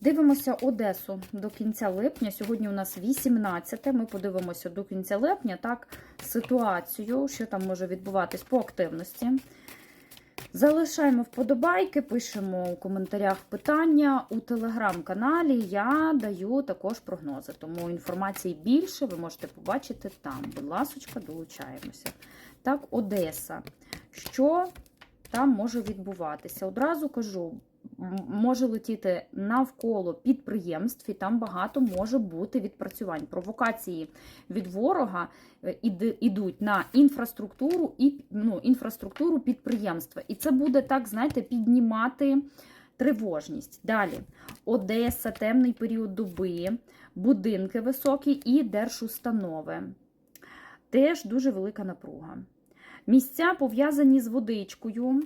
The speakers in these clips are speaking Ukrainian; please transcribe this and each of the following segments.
Дивимося Одесу до кінця липня. Сьогодні у нас 18. Ми подивимося до кінця липня так, ситуацію, що там може відбуватись по активності. Залишаємо вподобайки, пишемо у коментарях питання. У телеграм-каналі я даю також прогнози, тому інформації більше ви можете побачити там. Будь ласочка, долучаємося. Так, Одеса. Що там може відбуватися? Одразу кажу, може летіти навколо підприємств, і там багато може бути відпрацювань. Провокації від ворога е, іде- ідуть на інфраструктуру і ну, інфраструктуру підприємства. І це буде так, знаєте, піднімати тривожність. Далі Одеса, темний період доби, будинки високі і держустанови. Теж дуже велика напруга. Місця пов'язані з водичкою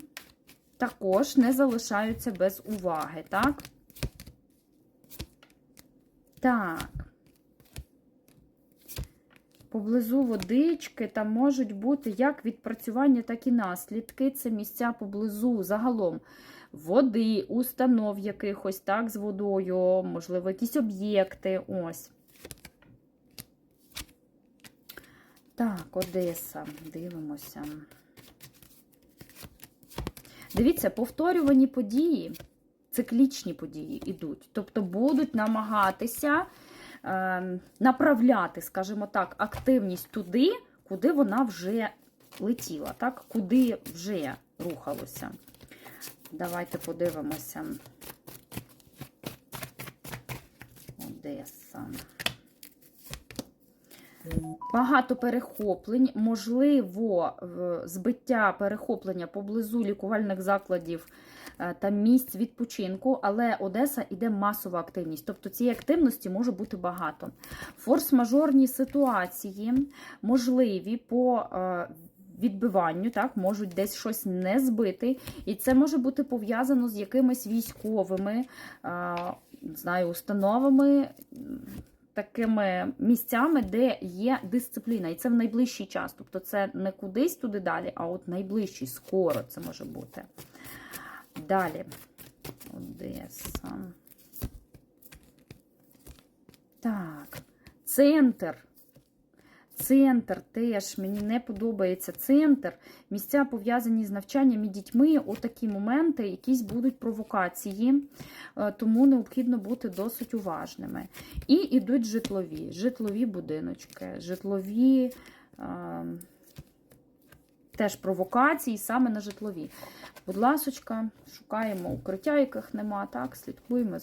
також не залишаються без уваги, так? Так. Поблизу водички там можуть бути як відпрацювання, так і наслідки. Це місця поблизу загалом води, установ якихось, так, з водою, можливо, якісь об'єкти. Ось. Так, Одеса, дивимося. Дивіться, повторювані події, циклічні події йдуть. Тобто будуть намагатися е, направляти, скажімо так, активність туди, куди вона вже летіла, так? куди вже рухалося. Давайте подивимося. Одеса. Багато перехоплень, можливо, збиття перехоплення поблизу лікувальних закладів е, та місць відпочинку, але Одеса іде масова активність. Тобто цієї активності може бути багато. Форс-мажорні ситуації можливі по е, відбиванню, так, можуть десь щось не збити, і це може бути пов'язано з якимись військовими, е, знаю, установами такими місцями, де є дисципліна, і це в найближчий час. Тобто це не кудись туди далі, а от найближчий, скоро це може бути. Далі. Одеса. Так. Центр. Центр теж мені не подобається центр. Місця пов'язані з навчанням і дітьми. Отакі моменти, якісь будуть провокації, е, тому необхідно бути досить уважними. І йдуть житлові, житлові будиночки, житлові е, теж провокації саме на житлові. Будь ласочка, шукаємо укриття, яких нема, так, слідкуємо.